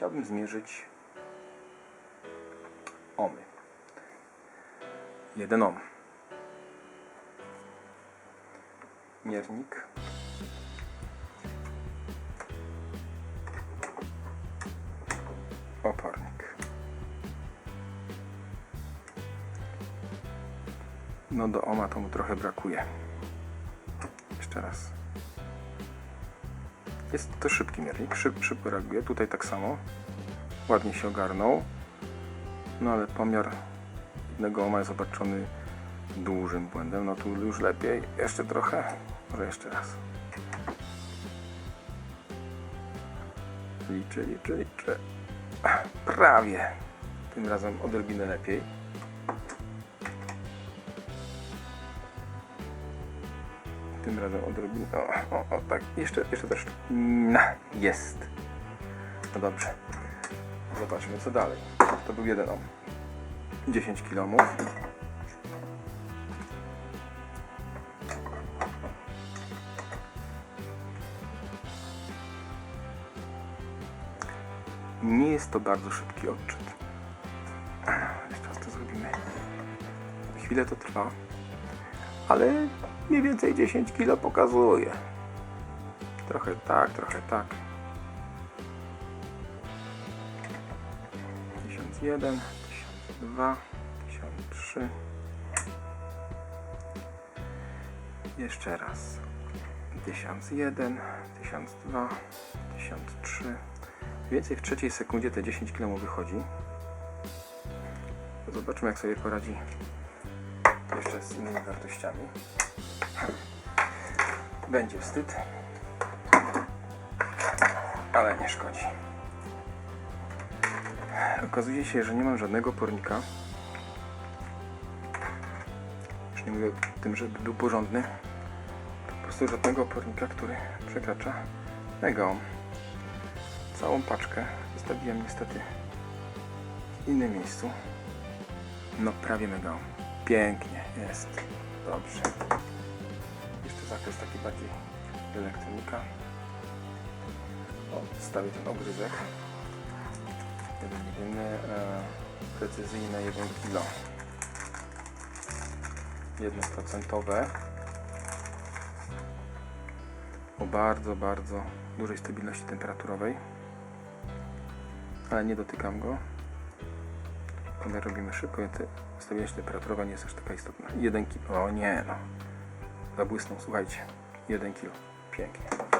chciałbym zmierzyć omy. Jeden om. Miernik. Opornik. No do oma to mu trochę brakuje. Jeszcze raz. Jest to szybki miernik, szyb, szybko reaguje. Tutaj tak samo. Ładnie się ogarnął. No ale pomiar jednego oma jest obarczony dużym błędem. No tu już lepiej. Jeszcze trochę. Może jeszcze raz. Liczę, liczę, liczę. Prawie. Tym razem odrobinę lepiej. Tym razem odrobinę. O, o, o tak. Jeszcze, jeszcze też. No, jest. No dobrze. Zobaczmy co dalej. To był jeden om. 10 km. Nie jest to bardzo szybki odczyt. Jeszcze raz to zrobimy. Chwilę to trwa, ale mniej więcej 10 kg pokazuje. Trochę tak, trochę tak. 1001, 1002, 1003. Jeszcze raz. 1001, 1002, 1003. Mniej więcej w trzeciej sekundzie te 10 km wychodzi. Zobaczmy jak sobie poradzi jeszcze z innymi wartościami. Będzie wstyd, ale nie szkodzi. Okazuje się, że nie mam żadnego pornika. Już nie mówię o tym, żeby był porządny. Po prostu żadnego pornika, który przekracza mega ohm. Całą paczkę zostawiłem niestety w innym miejscu. No prawie mega ohm. Pięknie jest. Dobrze. Jeszcze zakres taki bardziej elektronika. O, ten ogryzek. Jedyny e, precyzyjne 1 kg. 1% o bardzo, bardzo dużej stabilności temperaturowej. Ale nie dotykam go. Pomiar robimy szybko, więc stabilność temperaturowa nie jest aż taka istotna. 1 kg. O nie no. Zabłysnął, słuchajcie. 1 kg. Pięknie.